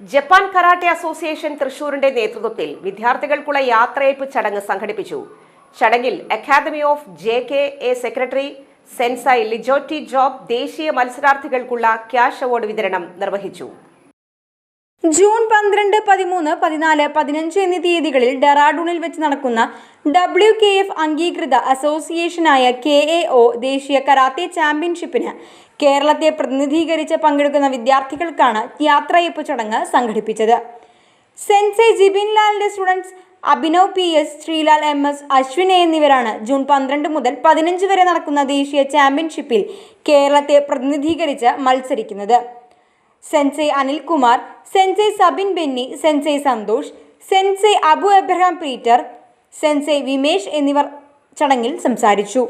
Japan karate association തൃശൂരിന്റെ നേതൃത്വത്തിൽ വിദ്യാർത്ഥികൾക്കുള്ള യാത്രയയപ്പ് ചടങ്ങ് സംഘടിപ്പിച്ചു. ചടങ്ങിൽ academy of J K A secretary sensei Lijoti Job ദേശീയ മത്സരാർത്ഥികൾക്കുള്ള ക്യാഷ് അവാർഡ് വിതരണം നിർവഹിച്ചു. ജൂൺ പന്ത്രണ്ട് പതിമൂന്ന് പതിനാല് പതിനഞ്ച് എന്നീ തീയതികളിൽ ഡെറാഡൂണിൽ വെച്ച് നടക്കുന്ന ഡബ്ല്യു കെ എഫ് അംഗീകൃത അസോസിയേഷനായ കെ എ ഒ ദേശീയ കരാത്തെ ചാമ്പ്യൻഷിപ്പിന് കേരളത്തെ പ്രതിനിധീകരിച്ച് പങ്കെടുക്കുന്ന വിദ്യാർത്ഥികൾക്കാണ് യാത്രയപ്പ് ചടങ്ങ് സംഘടിപ്പിച്ചത്. Sensei Jibin ലാലിന്റെ students Abhinav P S Srilal M S Ashwin എന്നിവരാണ് ജൂൺ പന്ത്രണ്ട് മുതൽ പതിനഞ്ച് വരെ നടക്കുന്ന ദേശീയ ചാമ്പ്യൻഷിപ്പിൽ കേരളത്തെ പ്രതിനിധീകരിച്ച് മത്സരിക്കുന്നത്. Sensei Anilkumar sensei Sabin Benny sensei Santhosh sensei Abu Abraham Peter sensei Vimesh എന്നിവർ ചടങ്ങിൽ സംസാരിച്ചു.